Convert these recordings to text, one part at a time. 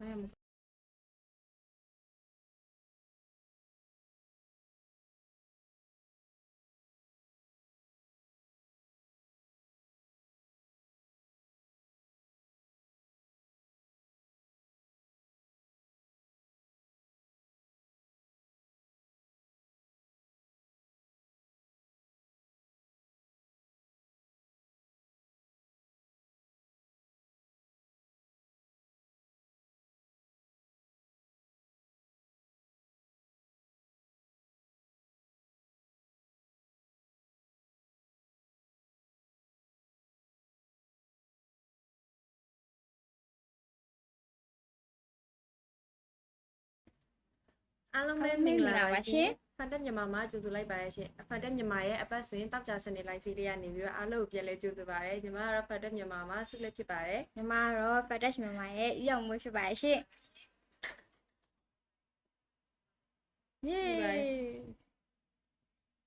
ဘာရ အားလုံးပဲမင်္ဂလာပါရှင်ဖန်တက်မြန်မာမှာကြိုဆိုလိုက်ပါရရှင်ဖန်တက်မြန်မာရဲ့အပတ်စဉ်တောက်ကြစနေလိုက်စီလေးကနေပြီးတော့အားလုံးကိုပြန်လဲကြိုဆိုပါရညီမကတော့ဖန်တက်မြန်မာမှာဆုလက်ဖြစ်ပါတယ်ညီမတော့ပတ်တက်မြန်မာရဲ့ဥအောင်မွေးဖြစ်ပါရှင့်ယေ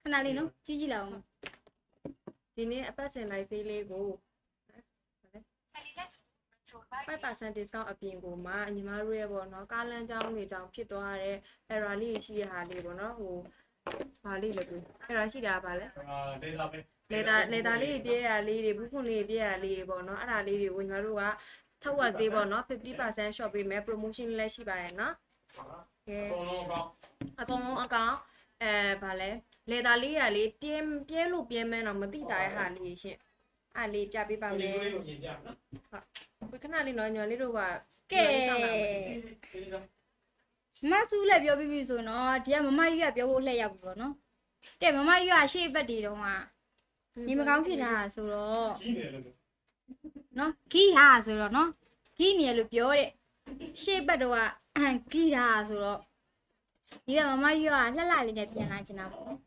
ခဏလေးနော်ကြည့်ကြည့်လောက်အောင်ဒီနေ့အပတ်စဉ်လိုက်စီလေးကို 5% discount အပြင်ကိုမှညီမတို့ရဲ့ပေါ့နော်ကားလမ်းကြောင်းတွေကြောင့်ဖြစ်သွားတဲ့ error လေးရှိရဟာလေးပေါ့နော်ဟိုဘာလေးလဲသူ error ရှိတာကဘာလဲအာဒေတာပဲလေတာလေတာလေးပြဲရလေးတွေဘူးခွန်လေးပြဲရလေးတွေပေါ့နော်အဲ့ဒါလေးတွေကိုညီမတို့ကထုတ်ဝက်သေးပေါ့နော်50% shop ပေးမယ် promotion လည်းရှိပါတယ်နော်ကဲအကုန်လုံးကောင်းအကုန်လုံးအကောင်အဲဗာလဲလေတာလေးရလေးပြဲပြဲလို့ပြဲမန်းတော့မသိတာရဲ့ဟာလေးရှင် အဲ့လေးပြပေးပါမဒီယ်လိုလေးကိုကျင်ပြနော်ဝခဏလေးနော်ညီမလေးတို့ကကဲမဆူးလည်းပြောပြီးပြီဆိုရင်တော့ဒီကမမရွက်ပြောဖို့လှည့်ရောက်ပြီပေါ့နော်ကဲမမရွက်ရှေ့ဘက်တွေတော့ကညီမကောင်းဖြစ်တာဆိုတော့ကြီးတယ်လို့နော်ဂီဟာဆိုတော့နော်ဂီနေရလို့ပြောတဲ့ရှေ့ဘက်တော့ကဂီဟာဆိုတော့ဒီကမမရွက်ကလှလှလေးနဲ့ပြန်လာချင်တာပေါ့နော်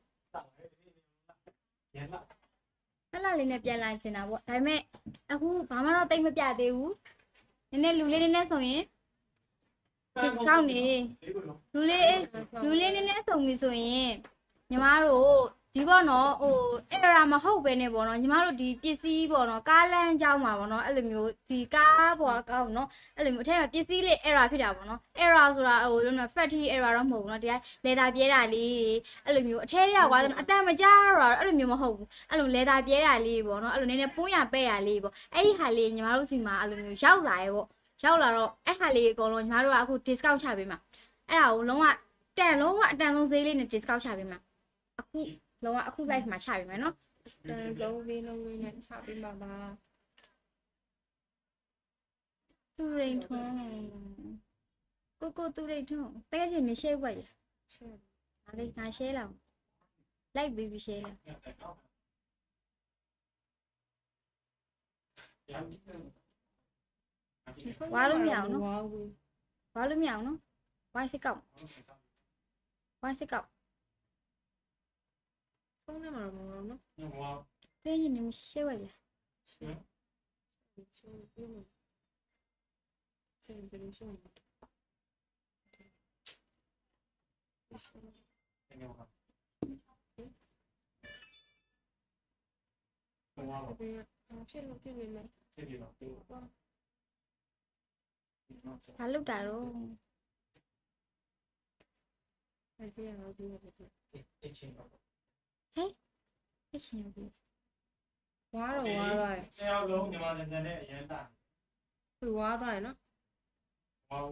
ရန် လာလှလှလေးနဲ့ပြန်လာချင်တာပေါ့ဒါပေမဲ့အခုဘာမှတော့တိတ်မပြသေးဘူးနည်းနည်းလူလေးနည်းနည်းဆိုရင်ဒီကောက်နေဒီလိုနော်လူလေးလူလေးနည်းနည်းစုံပြီဆိုရင်ညီမတို့ ဒီပေါ့နော်ဟို error မဟုတ်ပဲねပေါ့နော်ညီမတို့ဒီပစ္စည်းပေါ့နော်ကားလမ်းအကြောင်းမှာပေါ့နော်အဲ့လိုမျိုးဒီကားပေါ်ကောက်နော်အဲ့လိုမျိုးအထက်မှာပစ္စည်းလေး error ဖြစ်တာပေါ့နော် error ဆိုတာဟိုလုံးဝ factory error တော့မဟုတ်ဘူးနော်တရားလေတာပြဲတာလေးအဲ့လိုမျိုးအထက်ရကွာအတန်မကြားတော့အဲ့လိုမျိုးမဟုတ်ဘူးအဲ့လိုလေတာပြဲတာလေးပေါ့နော်အဲ့လိုနည်းနည်းပုံးရပဲ့ရလေးပေါ့အဲ့ဒီဟာလေးညီမတို့စီမှာအဲ့လိုမျိုးရောက်လာရဲပေါ့ရောက်လာတော့အဲ့ဟာလေးအကုန်လုံးညီမတို့ကအခု discount ချပေးမှာအဲ့ဒါကိုလုံးဝတန်လုံးဝအတန်ဆုံးဈေးလေးနဲ့ discount ချပေးမှာအခု လုံးဝအခု live မှာချပေးမယ်နော်တန်ဆုံးဈေးလုံးလေးနဲ့ချပေးပါပါသူရိန်ထွန်းကိုကိုသူရိန်ထွန်းတကယ်ချင်းနေ share ဝက်ရရှင်းဒါလေးငါ share လောက် like baby share လောက်ရန်ဝါလို့မရအောင်နော်ဝါဘူးဘာလို့မရအောင်နော်ဝိုင်းစစ်ကောက်ဝိုင်းစစ်ကောက် ဖုန်းထဲမှာတော့မဟုတ်နော်ညောတကယ်ချင်းနေ share ဝက်ရရှင်းရှင်းပြလို့ရှင်းပြလို့ရှင်းညောဘာလို့ပြဖြစ်လို့ဖြစ်နေမယ်စိတ်ပြေတော့ဒီဘာလုပ်တာတော့အဲ့ဒီရောဒီရောဒီအချင်းတော့ အချင်းရပြီဝါတော့ဝါသွားတယ်ဆရာလုံးညီမလည်းနဲ့အရန်တာသူဝါသွားတယ်နော်ဟော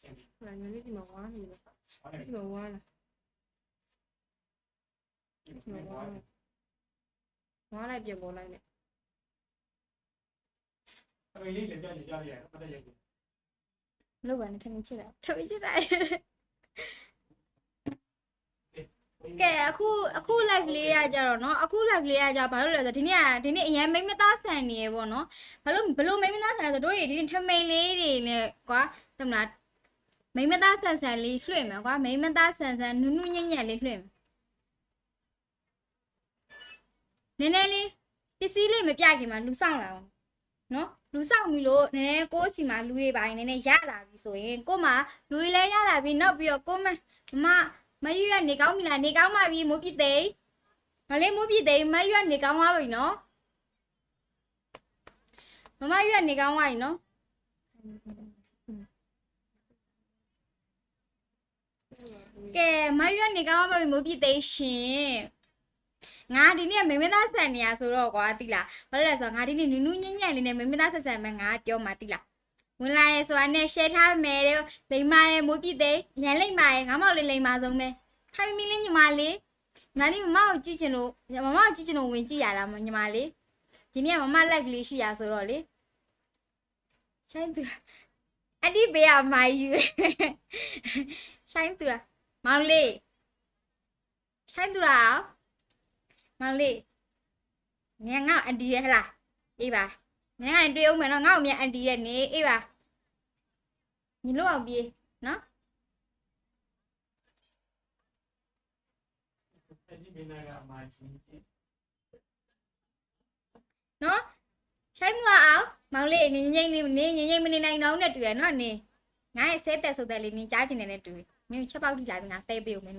စိတ်ပြေဟိုညနေဒီမှာဝါနေတယ်ဟုတ်တယ်ဒီမှာဝါလာဒီမှာဘာလဲဝါလို က်ပြန်ပေါ်လိုက်နဲ့ အမေလေးလည်းပြကြကြရတယ်ပတ်သက်ရတယ် လုပ်ပါနဲ့ထမင်းချစ်တာထမင်းချစ်တာကဲအခုအခု live လေးရကြတော့เนาะအခု live လေးရကြဘာလို့လဲဆိုတော့ဒီနေ့ကဒီနေ့အရင်မိမသားဆန်နေရပေါ့เนาะဘာလို့ဘလို့မိမသားဆန်လဲဆိုတော့တို့တွေဒီနေ့ထမိန်လေးတွေနဲ့ကွာတမလားမိမသားဆန်ဆန်လေးလွှင့်မယ်ကွာမိမသားဆန်ဆန်နုနုညံ့ညံ့လေးလွှင့်မယ်နည်းနည်းလေးပစ္စည်းလေးမပြခင်မှာလူဆောင်လာအောင်เนาะလူဆောင်ပြီလို့နည်းနည်းကိုယ့်စီမှာလူတွေပိုင်းနည်းနည်းရလာပြီဆိုရင်ကို့မှာလူတွေလည်းရလာပြီနောက်ပြီးတော့ကိုမမမ မယူရနေကောင်းပြီလားနေကောင်းပါပြီမိုးပြစ်သိမ်းမလေးမိုးပြစ်သိမ်းမယူရနေကောင်းပါပြီနော်မမယူရနေကောင်းပါပြီနော်ကဲမယူရနေကောင်းပါပြီမိုးပြစ်သိမ်းရှင်ငါဒီနေ့မိမသားဆန်နေရဆိုတော့ကွာတိလားဘာလို့လဲဆိုတော့ငါဒီနေ့နူးနူးညံ့ညံ့လေးနဲ့မိမသားဆက်ဆန်မယ်ငါပြောမှာတိလား ဝင်လာရဲဆိုတာနဲ့ share ထားမယ်တဲ့လိမ္မာရဲမိုးပြသိရန်လိမ္မာရဲငါမောက်လေးလိမ္မာဆုံးပဲခိုင်မီလေးညီမလေးညီမလေးမမကိုကြည့်ချင်လို့မမကိုကြည့်ချင်လို့ဝင်ကြည့်ရလားညီမလေးဒီနေ့မမ live လေးရှိရဆိုတော့လေရှိုင်းသူအဒီဘေးကမာယူရှိုင်းသူလားမောင်လေးဆိုင်သူလားမောင်လေးငါငါအန်တီရဲ့ဟလားအေးပါ ငါငါတွေ့အောင်မယ်နော်ငါ့ကိုမြန်အန်တီရဲ့နေအေးပါညီလို့အောင်ပြေးနော်အဲ့ဒီမင်းသားကမာချင်းနော်ဆိုင်သူအောင်မောင်လေးနေငိမ့်လေးနေငိမ့်ငိမ့်မနေနိုင်တော့နဲ့တူရနော်နေငါရဲ့ဆဲတက်ဆိုတဲ့လေးနင်ကြားချင်တယ်နဲ့တူမင်းချက်ပေါက်ထိလာပြီငါတဲပေးဦးမင်း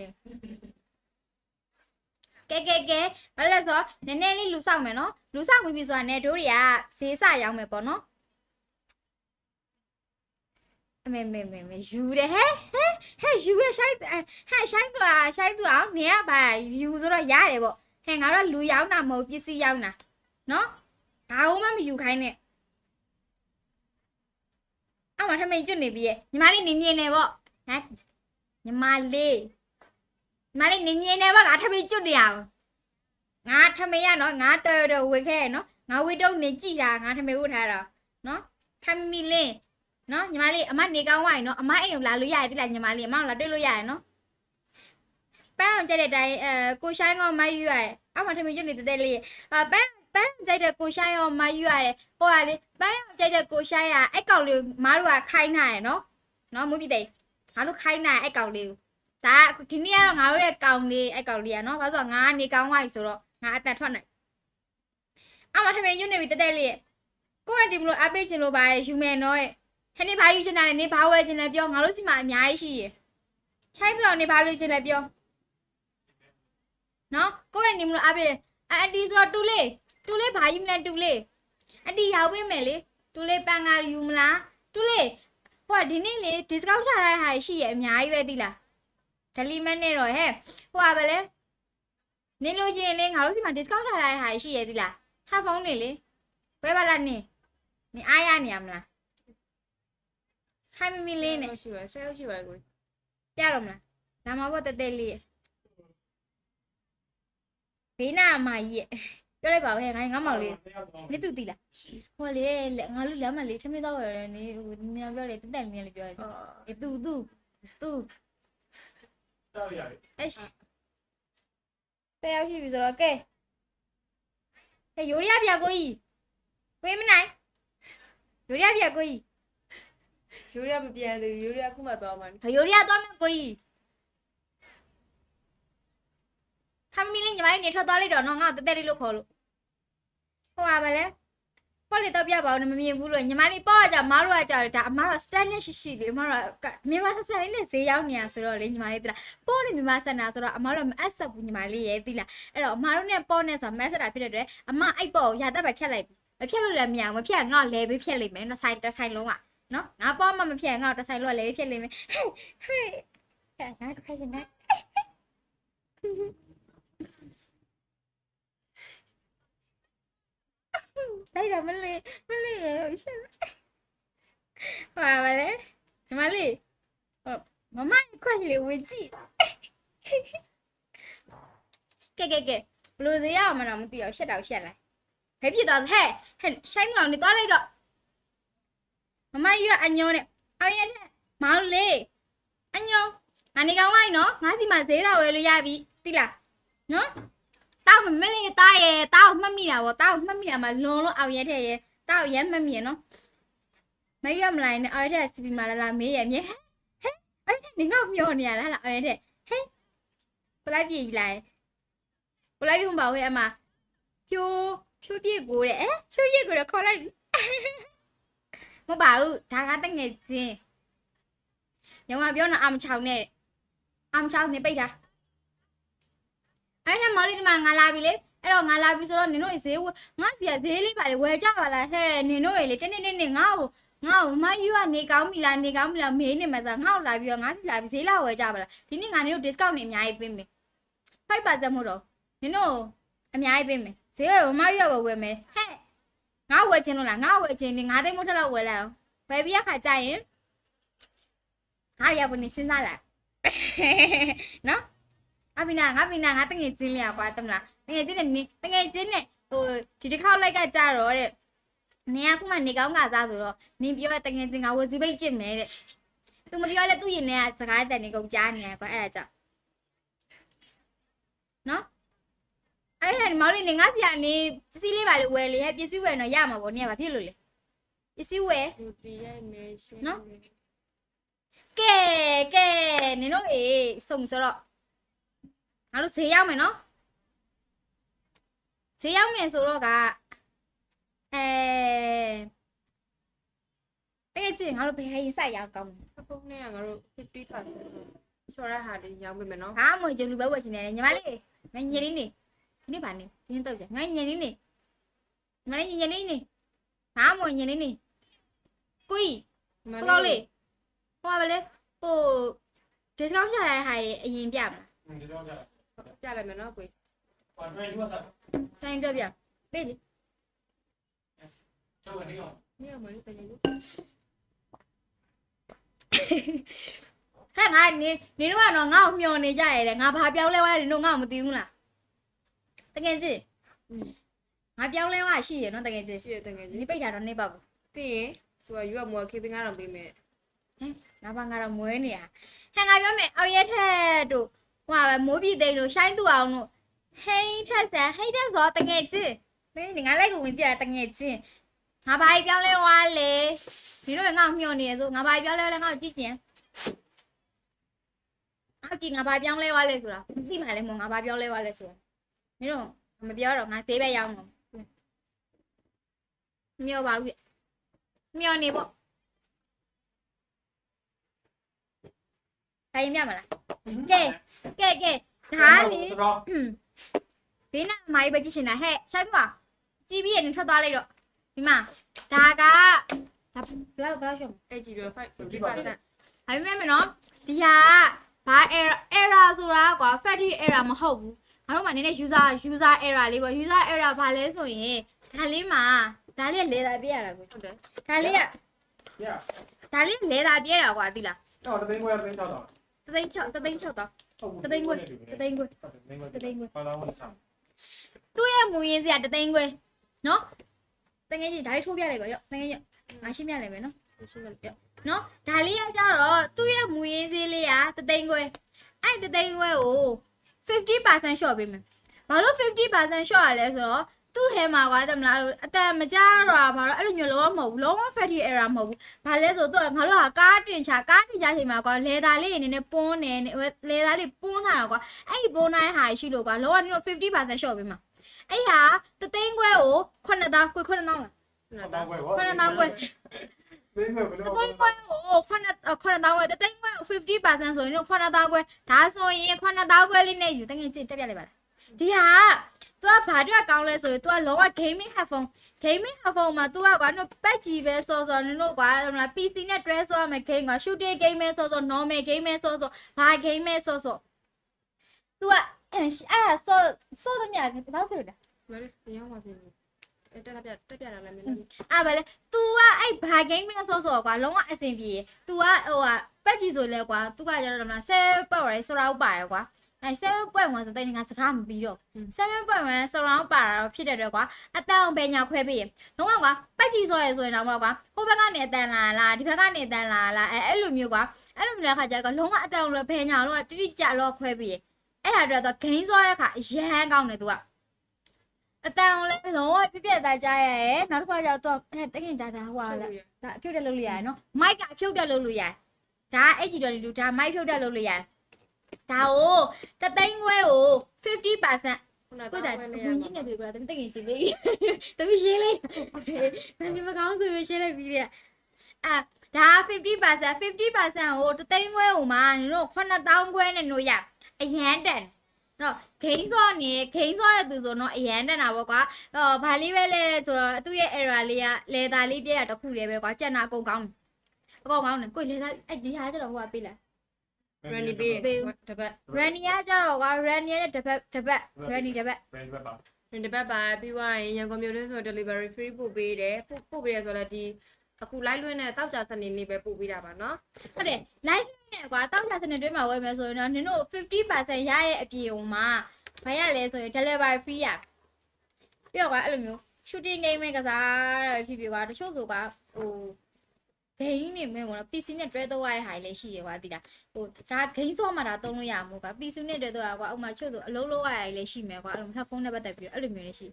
ကဲကဲကဲဘာလဲဆိုနည်းနည်းလေးလူဆောင်မယ်နော်လူဆောင်ပြီးပြီဆိုတာနဲ့တို့တွေကဈေးစရောင်းမယ်ပေါ့နော်အမေမေမေမေယူတယ်ဟဲ့ဟဲ့ဟဲ့ယူရဆိုင်ဟဲ့ဆိုင်သွားဆိုင်သွားနေရပါယူဆိုတော့ရတယ်ပေါ့ဟဲ့ငါတို့လူရောက်တာမဟုတ်ပစ္စည်းရောက်တာနော်ဘာမှမယူခိုင်းနဲ့အမထမိန်ကျွတ်နေပြီရဲ့ညီမလေးနေမြင်နေပေါ့ဟမ်ညီမလေးညီ မလေးနေမြင်နေပေါ့ငါထမိန်ကျွတ်နေအောင်ငါထမိန်ရနော်ငါတော်တော်ဝေခဲ့ရနော်ငါဝေတုံးနေကြည့်တာငါထမိန်ဝတ်ထားတာနော်ထမီလင်းနော်ညီမလေးအမနေကောင်းဝိုင်းနော်အမအိမ်ကိုလာလို့ရတယ်တိလားညီမလေးအမကိုလာတွေ့လို့ရတယ်နော်ပန်းအောင်ကြိုက်တဲ့အတိုင်းအဲကိုရှိုင်းကမယူရတယ်အမထမင်းကျွတ်နေတဲတဲလေးအာပန်းပန်းအောင်ကြိုက်တဲ့ကိုရှိုင်းရောမယူရတယ်ဟိုကလေပန်းအောင်ကြိုက်တဲ့ကိုရှိုင်းကအဲ့ကောင်လေးမားတို့ကခိုင်းထားရယ်နော်နော်မွေးပြတဲ့ငါတို့ခိုင်းထားအဲ့ကောင်လေးကို ဒါဒီနေ့ကတော့ငါတို့ရဲ့ကောင်လေးအဲ့ကောင်လေးရနော်ဘာလို့ဆိုတော့ငါကနေကောင်းဝိုင်းဆိုတော့ငါအသက်ထွက်နိုင်အမထမင်းကျွတ်နေပြီတဲတဲလေးကိုယ့်အတီမလို့အပေးချင်လို့ပါတယ်ယူမယ်နော်ရဲ့ဟဲ့နေဘာယူချင်တာလဲနေဘာဝယ်ချင်လဲပြောငါတို့စီမှာအများကြီးရှိရယ်ချိုင်းပြောင်းနေဘာလို့ချင်လဲပြောနော်ကိုယ့်ရဲ့နေမလို့အပြေအအတီဆိုတော့တူလေးတူလေးဘာယူမလဲတူလေးအတီရောက်ပေးမယ်လေတူလေးပန်ကယူမလားတူလေးဟိုကဒီနေ့လေ discount ချထားတဲ့ဟာရှိရယ်အများကြီးပဲသိလား ဒလီမန်နဲ့တော့ဟဲ့ဟိုကပဲလေနေလို့ချင်းလေငါတို့စီမှာ discount ချထားတဲ့ဟာရှိရယ်သိလားဟာဖုန်းနေလေဘယ်ပါလားနေနေအားရနေရမလားဟိုင်မမီလေးနဲ့ရှိပါဆဲဟုတ်ရှိပါကိုပြတော့မလားလာမဘောတက်တက်လေးရဲ့ဘေးနာအမကြီးရဲ့ပြောလိုက်ပါဦးဟဲ့ငါငါမောင်လေးနေသူတီလားဟောလေလက်ငါလူလက်မလေးထမင်းတော့ရတယ်နေဟိုညောင်ပြောလေတက်တက်လေးလေးပြောလိုက်အော်အေးသူသူသူ တော့ရတယ်အဲ့ရှိတဲ့ရောက်ရှိပြီဆိုတော့ကဲဟဲ့ယိုရီးယားပြကိုကြီးကိုင်းမနိုင်ယိုရီးယားပြကိုကြီးယူရီးယားမပြန်သေးဘူးယူရီးယားခုမှသွားမှာဟိုယိုရီးယားသွားမယ်ကိုကြီးခမမီလေးညီမလေးနေထွက်သွားလိုက်တော့နော်ငါ့ကိုတက်တက်လေးလို့ခေါ်လို့ဟိုပါဗလဲ ပေါ့လေတော့ပြပါဦးမမြင်ဘူးလို့ညီမလေးပေါ့ကကြမတို့ကကြတယ်ဒါအမတို့ standard ရှိရှိလေးအမတို့ကမြန်မာဆက်ဆက်လေးနဲ့ဈေးရောက်နေရဆိုတော့လေညီမလေးတိလားပေါ့နေမြန်မာဆက်နာဆိုတော့အမတို့မအပ်ဆက်ဘူးညီမလေးရဲ့တိလားအဲ့တော့အမတို့နဲ့ပေါ့နဲ့ဆိုတော့မက်ဆက်တာဖြစ်တဲ့အတွက်အမအိုက်ပေါ့ကိုရာတက်ပဲဖြတ်လိုက်ပြီမဖြတ်လို့လည်းမရဘူးမဖြတ်ငါ့လဲပေးဖြတ်လိုက်မယ်နော်ဆိုင်တစ်ဆိုင်လုံးကနော်ငါပေါ့မှမဖြတ်ငါ့တစ်ဆိုင်လုံးကလဲပေးဖြတ်လိုက်မယ်ဟေးဟေးအဲ့ငါတစ်ခါရှင်ငါ လိုက်တော့မလေးမလေးရရှင်းပါပါလေညီမလေးဟောမမခွက်လေးဝင်ကြည့်ကဲကဲကဲဘလို့စရအောင်မတော့မသိအောင်ရှက်တော့ရှက်လိုက်ဘယ်ဖြစ်သွားဟဲ့ဟဲ့ရှိုင်းကောင်နေသွားလိုက်တော့မမရွအညောနဲ့အောင်ရတဲ့မောင်လေးအညောငါနေကောင်းလိုက်နော်ငါစီမှာဈေးတော်ဝယ်လို့ရပြီတိလားနော် တောက်မလေးတားရဲ့တောက်မှတ်မိတာဗောတောက်မှတ်မိတာမှလွန်လို့အောင်ရဲတဲ့ရဲ့တောက်ရဲမှတ်မိရနော်မရမလိုက်နဲ့အောင်ရဲတဲ့စီပီမာလာလာမေးရမြဲဟဲ့အဲ့ဒါနေငေါ့မျောနေရလားလားအောင်ရဲတဲ့ဟဲ့ဘလိုက်ပြေကြီးလိုက်ဘလိုက်ပြေမပါဝဲအမဖြိုးဖြိုးပြေကိုတဲ့အဲဖြိုးပြေကိုတော့ခေါ်လိုက်ပြီမပါဘူးဒါကတငယ်ချင်းရောင်ကပြောနေအမချောင်းနဲ့အမချောင်းနေပိတ်တာ အဲ့ဒါမောင်လေးဒီမှာငါလာပြီလေအဲ့တော့ငါလာပြီဆိုတော့နင်တို့ရေဈေးဝငါစီကဈေးလေးပါလေဝယ်ကြပါလားဟဲ့နင်တို့ရေလေတင်းတင်းတင်းတင်းငါ့ကိုငါ့ကိုမယူကနေကောင်းပြီလားနေကောင်းပြီလားမေးနေမှာဆိုငါ့ကိုလာပြီးတော့ငါစီလာပြီးဈေးလာဝယ်ကြပါလားဒီနေ့ငါနေတို့ discount နေအများကြီးပေးမယ်5%မို့တော့နင်တို့အများကြီးပေးမယ်ဈေးကမမယူရဝယ်မယ်ဟဲ့ငါဝယ်ခြင်းလို့လားငါဝယ်ခြင်းနေငါသိမ်းမို့ထက်တော့ဝယ်လိုက်အောင်ဝယ်ပြီးရခါကြရင်ငါရပါနေစဉ်းစားလိုက်နော် အဘိနာငါဘိနာငါတငယ်ချင်းလေးอ่ะကွာတမလားတငယ်ချင်းနဲ့နင်တငယ်ချင်းနဲ့ဟိုဒီတစ်ခေါက်လိုက်ကကြတော့တဲ့ နင်ကခုမှနေကောင်းကစားဆိုတော့နင်ပြောတဲ့တငယ်ချင်းကဝစီပိတ်ကျင့်မယ်တဲ့။ तू မပြောလဲသူ့ရင်ထဲကစကားတန်နေကုန်ကြားနေရကွာအဲ့ဒါကြောင့်နော်အဲ့ဒါဒီမောင်လေးနေငါစီကနေပစ္စည်းလေးပါလေဝယ်လေဟဲ့ပစ္စည်းဝယ်တော့ရမှာပေါ့နင်ကဘာဖြစ်လို့လဲပစ္စည်းဝယ် လူတီရဲ့မေရှင် နော် ကဲကဲနင်တို့အေးစုံဆိုတော့ ငါတို့ဈေးရောက်မယ်နော်ဈေးရောက်မယ်ဆိုတော့ကအဲတကယ်ချင်းငါတို့ဘယ်ဟရင်စိုက်ရအောင်ကောင်းလဲဖုန်းနဲ့ကငါတို့50%ဆော်ရဟာလေးညောင်းပေးမယ်နော်ဟာမွေကျလူပဲဝယ်ချင်တယ်ညီမလေးမညနေနေဒီနေ့ပါနေဒီနေ့တော့ကြငါညနေနေညီမလေးညနေနေဟာမွေညနေနေကိုကြီးဘကောက်လေးဟိုပါလေဟို discount ချတဲ့ဟာရေအရင်ပြမလားဒီတော့ကြာ ပြလိုက်မယ်နော်ကိုဘာတွေဒီမှာစားဆိုင်တော့ပြပေးလေကျောင်းကနေအောင်နေရာမလေးပြန်လို့ဟဲ့ငါနေနေတော့ကတော့ငါ့ကိုမျောနေကြရတဲ့ငါဘာပြောင်းလဲသွားလဲနေတော့ငါ့ကိုမသိဘူးလားတကယ်ကြီးငါပြောင်းလဲသွားရှိရနော်တကယ်ကြီးရှိရတဲ့ငယ်ကြီးနေပိတ်တာတော့နေပေါက်ကိုသိရင်သူကယူရမော်ခေပင်းကတော့ပေးမယ်ငါဘာငါတော့မွေးနေရဟဲ့ငါပြောမယ်အော်ရက်ထက်တို့ ဟိုပါပဲမိုးပြည်သိန်းတို့ရှိုင်းသူအောင်တို့ဟိန်းထက်ဆန်ဟိန်းထက်ဆိုတကယ်ကြီးနေငါလိုက်ကိုဝင်ကြည့်ရတကယ်ကြီးငါဘာပြောင်းလဲသွားလဲနေတော့ငါ့ကိုမျောနေရဆိုငါဘာပြောင်းလဲလဲငါ့ကိုကြည့်ချင်အောက်ကြည့်ငါဘာပြောင်းလဲသွားလဲဆိုတာမသိမှလည်းမငါဘာပြောင်းလဲသွားလဲဆိုတာနေတော့မပြောတော့ငါဈေးပဲရောက်မှာမျောပါဘူးမျောနေပေါ့ ခိုင်းမြမလားကဲကဲကဲဒါလေတော့ဘေးနာအမကြီးပဲကြည့်ရှင်တာဟဲ့ရှိုင်းကွာကြည်ပြီးရင်ထွက်သွားလိုက်တော့ဒီမှာဒါကဒါဘလောက်ဘလောက်ရှုံအဲ့ကြည့်ပြီး5 50%ဟာမြမနော်ဒီဟာဘာ error error ဆိုတာကွာ fatty error မဟုတ်ဘူးငါတို့မှနည်းနည်း user user error လေးပေါ့ user error ဘာလဲဆိုရင်ဒါလေးမှာဒါလေးကလေသာပြရတာကွဟုတ်တယ်ဒါလေးကရဒါလေးလေသာပြရတာကွာသိလားတော့တသိန်းခွဲတသိန်း6 တော့တသိန်း6တသိန်း6တော့တသိန်းခွဲတသိန်းခွဲတသိန်းခွဲဘာလာဝင်ချောင်းသူ့ရဲ့မူရင်းစရာတသိန်းခွဲနော်တကယ်ကြီးဒါလေးထိုးပြလိုက်ပါရော့တကယ်ကြီးငါရှင်းပြလိုက်မယ်နော်ရှင်းမယ်နော်ဒါလေးကကြတော့သူ့ရဲ့မူရင်းစည်းလေးကတသိန်းခွဲအဲ့တသိန်းခွဲကို50% short ပေးမယ်ဘာလို့50% short ရလဲဆိုတော့ သူ့ထဲမှာကွာတမလားလို့အတန်မကြတော့ဘာလို့အဲ့လိုမျိုးလုံးဝမဟုတ်ဘူးလုံးဝ fatty error မဟုတ်ဘူးဘာလဲဆိုတော့ငါတို့ကကားတင်ချကားတင်ချချိန်မှာကွာလေသာလေးနေနေပွန်းနေလေသာလေးပွန်းလာတာကွာအဲ့ဒီပွန်းနိုင်ဟာရှိလို့ကွာလောကနင်တို့50% short ပေးမှာအဲ့ဟာတသိန်းခွဲကို9000ခွေ9000လားနော်တောဒါင်းခွဲခွနစ်တောင်းခွဲသိန်းခွဲဘယ်တလိုသိန်းခွဲကိုခွနခွနတောင်းခွဲတသိန်းခွဲ50%ဆိုရင်တော့ခွနတောင်းခွဲဒါဆိုရင်ခွနတောင်းခွဲလေးနဲ့ယူတကယ်ကြည့်တက်ပြလိုက်ပါလားဒီဟာ तू ကဘာအတွက်ကောင်းလဲဆိုရင် तू ကလုံးဝ gaming headphone gaming headphone မှာ तू ကကွာတို့ပတ်ကြီးပဲစောစောနင်တို့ကွာဟိုလား PC နဲ့ dress ဆိုရမယ် game ကွာ shooting game ပဲစောစော normal game ပဲစောစောဘာ game ပဲစောစော तू ကအဲ့အဲ့စောစောသမျှဘာဖြစ်လဲ မလေးညောင်းပါပြီအဲ့တက်ပြတက်ပြတာလည်းမင်း အဲ့ဗလဲ तू ကအဲ့ဘာ game မဲဆော့ဆော့ကွာလုံးဝအဆင်ပြေ तू ကဟိုကပတ်ကြီးဆိုလဲကွာ तू ကကျတော့မလား7ပတ်ရဲ surround ပါရကွာ အဲ7ပတ်ဝင်ဆိုတဲ့ငါစကားမပြီးတော့7ပတ်ဝင် surround ပါတော့ဖြစ်တဲ့တော့ကွာအတန်ဘယ်ညာခွဲပေးရင်လုံးဝကွာပတ်ကြီးဆော့ရဲဆိုရင်တော့ကွာဟိုဘက်ကနေအတန်လာလားဒီဘက်ကနေအတန်လာလားအဲအဲ့လိုမျိုးကွာအဲ့လိုမျိုးခါကျတော့လုံးဝအတန်လို့ဘယ်ညာလို့တိတိကျကျလို့ခွဲပေးရင်အဲ့ဒါတော့ gain ဆော့ရခါအရန်ကောင်းတယ် तू ကအတန်လည်းလုံးဝပြပြသားကြားရရဲ့နောက်တစ်ခါကျတော့အဲတကင်ဒါဒါဟိုဟာလားဒါအဖြုတ်တက်လုပ်လို့ရတယ်နော်မိုက်ကအဖြုတ်တက်လုပ်လို့ရတယ်ဒါ HG22 ဒါမိုက်ဖြုတ်တက်လုပ်လို့ရတယ် ဒါကိုတသိန်းခွဲကို50%ခုနကကိုယ်တောတိုင်းင်ခွဲနေရဝင်ကြီးနေပြီဗျာတမတကင်ကြည့်လေးတမရှင်းလေးဒါဒီမကောင်းဆိုရရှင်းလိုက်ပြီးတဲ့အာဒါ50% 50%ကိုတသိန်းခွဲကိုမှနင်တို့9000ခွဲနဲ့တို့ရအရန်တန်တော့ဂိမ်းစောနေဂိမ်းစောရဲ့သူဆိုတော့အရန်တက်တာပေါ့ကွာဟောဘာလေးပဲလဲဆိုတော့သူ့ရဲ့ error လေးကလေသာလေးပြည့်ရတစ်ခုလေးပဲကွာကြက်နာအကုန်ကောင်းတယ်အကုန်ကောင်းတယ်ကိုယ်လေသာအဲ့ဒီဟာကျတော့ဟိုကပေးလိုက် Randy ပေးပေး တပတ် Ranny ကကျတော့ကွာ Ranny ရဲ့တစ်ပတ်တစ်ပတ် Ranny တစ်ပတ်ဘယ်ဘက်ပါတပတ်ပါပြီးသွားရင်ရန်ကုန်မြို့လေးဆို delivery free ပို့ပေးတယ်ပို့ပို့ပေးရဆိုတော့ဒီအခု live လွှင့်တဲ့တောက်ကြစနေနေ့ပဲပို့ပေးတာပါနော်ဟုတ်တယ် live နဲ့ကွာတောက်ချစနေတွင်းမှာဝယ်မယ်ဆိုရင်တော့နင်တို့50%ရရဲ့အပြင်ဟိုမှာဘာရလဲဆိုရင် delivery free ရပြီးတော့ကွာအဲ့လိုမျိုး shooting game ပဲကစားရဖြစ်ဖြစ်ကွာတချို့ဆိုကွာဟို game နေမဲ့ပေါ့နော် PC နဲ့ dread တော့ရတဲ့ဟာတွေလည်းရှိရကွာတိလားဟိုဒါ game ဆော့မှဒါသုံးလို့ရမှာကွာ PC နဲ့ dread တော့ရကွာဥမာချို့ဆိုအလုံးလုံးရတာတွေလည်းရှိမယ်ကွာအဲ့လို headphone နဲ့ပတ်သက်ပြီးအဲ့လိုမျိုးလည်းရှိ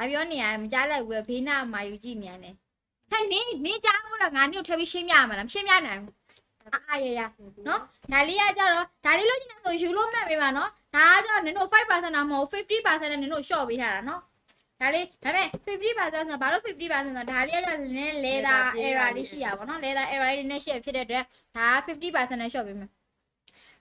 အပြောနေရမကြားလိုက်ဘူးဘေးနာမာယူကြည့်နေရတယ်ဟဲ့နေနေကြားမို့တော့ငါနေကိုထပ်ပြီးရှင်းပြရမှာလားမရှင်းပြနိုင်ဘူးအာအာရရနော်ဒါလေးကကြတော့ဒါလေးလို့ကျင်တာဆိုယူလို့မှတ်ပေးပါနော်ဒါကကြတော့နင်တို့5%တော့မဟုတ်50%နဲ့နင်တို့ short ပေးထားတာနော် ဒါလေးဒါပေမဲ့50%ဆိုတော့ဘာလို့50%ဆိုတော့ဒါလေးကကြတော့နည်းလေသာ error လေးရှိရပါတော့လေသာ error လေးနဲ့ share ဖြစ်တဲ့အတွက်ဒါ50%နဲ့ short ပေးမယ်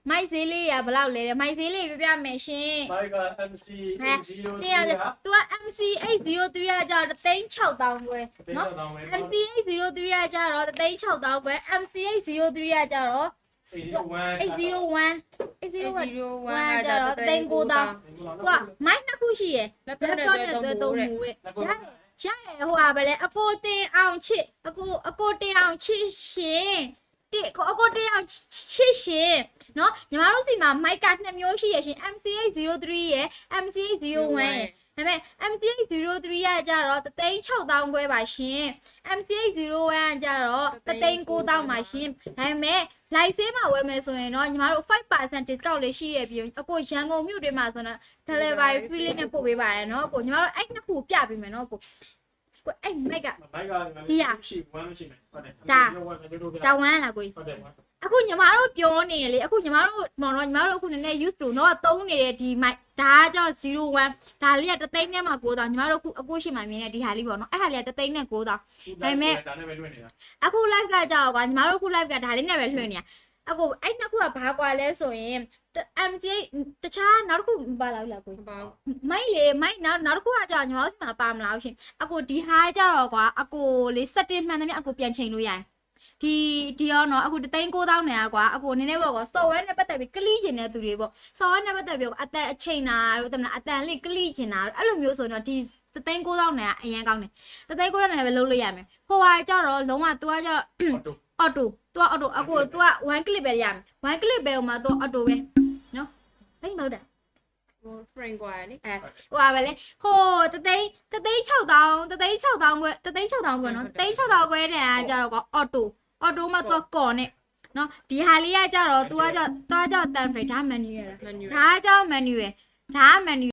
မိုက်ဈေးလေးရဘယ်လောက်လဲတဲ့မိုက်ဈေးလေးပြပြမယ်ရှင်မိုက်က MC ဟဲ့0နေရတဲ့ तू က MC 803ကကြတော့36000ကျွဲနော်နော် MC 803ကကြတော့36000ကျွဲ MC 803ကကြတော့ 801 801 801 1ကကြတော့တိန်9000သူကမိုက်နှစ်ခုရှိရယ်လက်လက်တော့တော့နဲ့နဲ့တော့သွဲသုံးသုံးမှုမှုတဲ့တဲ့ရတယ်ရတယ်ဟိုဟာပဲလေအကိုတင်အောင်ချစ်အကိုအကိုတင်အောင်ချစ်ရှင်တဲ့ကိုအကိုတင်အောင်ချစ်ရှင်နော်ညီမတို့စီမှာမိုက်ကနှစ်မျိုးရှိရရှင် MC803 ရယ် MC801 ရယ် ဒါပေမဲ့ MC803 ကကြတော့36000ခွဲပါရှင် MC801 ကကြတော့39000ပါရှင်ဒါပေမဲ့ live sale မှာဝယ်မယ်ဆိုရင်တော့ညီမတို့5% discount လေးရှိရပြီးအကိုရန်ကုန်မြို့တွင်းမှာဆိုတော့ delivery free လေးနဲ့ပို့ပေးပါရနော်ကိုညီမတို့အဲ့နှစ်ခုပြပေးမယ်နော်ကိုကိုအဲ့မိုက်ကမိုက်ကရှိ1ရှိမယ်ဟုတ်တယ်တာဝမ်းလားကိုကြီးဟုတ်တယ် အခုညီမတို့ပြောနေရလေအခုညီမတို့မောင်တော့ညီမတို့အခုနည်းနည်း use to တော့သုံးနေတဲ့ဒီ mic ဒါကကြောင့်01ဒါလေးကတသိန်းနဲ့မှ9000ညီမတို့အခုအခုရှိမှမြင်နေဒီဟာလေးပေါ့နော်အဲ့ဟာလေးကတသိန်းနဲ့9000ဒါနဲ့ပဲလွှင့်နေတာအခု live ကကြောက်ကွာညီမတို့အခု live ကဒါလေးနဲ့ပဲလွှင့်နေတာအခုအဲ့နှစ်ခုကဘာကွာလဲဆိုရင် MCA တခြားနောက်တစ်ခုပါလာဘူးလားကိုဟုတ်ပါဘူးမိုက်လေမိုက်နောက်နောက်တစ်ခုကကြာညီမတို့စီမှာပါမလားရှင်အကိုဒီဟာကြတော့ကွာအကိုလေးစက်တင်မှန်သမျှအကိုပြန်ချိန်လို့ရတယ် ဒီဒီရောနော်အခုတသိန်း9000နဲ့อ่ะကွာအကိုနည်းနည်းပေါ့ကွာ software နဲ့ပတ်သက်ပြီးကလီးကျင်တဲ့သူတွေပေါ့ software နဲ့ပတ်သက်ပြီးအတန်အချိန်တာတို့တမလားအတန်လေးကလီးကျင်တာတို့အဲ့လိုမျိုးဆိုတော့ဒီတသိန်း9000နဲ့ကအရင်ကောင်းတယ်တသိန်း9000နဲ့ပဲလုပ်လို့ရမယ်ဟိုဟာကြတော့လုံးဝ तू ကကြ အော်တို auto तू က auto အကို तू က1 click ပဲရမယ်1 click ပဲဟိုမှာ तू auto ပဲနော်သိမ့်မဟုတ်တာ ဟို frame กว่าလေ အဲဟိုပါပဲလေဟိုတသိန်းတသိန်း6000တသိန်း6000ခွဲတသိန်း6000ခွဲနော်တသိန်း6000ခွဲတဲ့အားကြတော့ကအော်တို အော်တိုမှာတော့ကော်နဲ့နော်ဒီဟာလေးကကြတော့ तू ကကြတော့ तू ကကြတန်ဖရိတ်ဒါမန်နူရယ် menu ဒါကကြ menu ရယ်ဒါက menu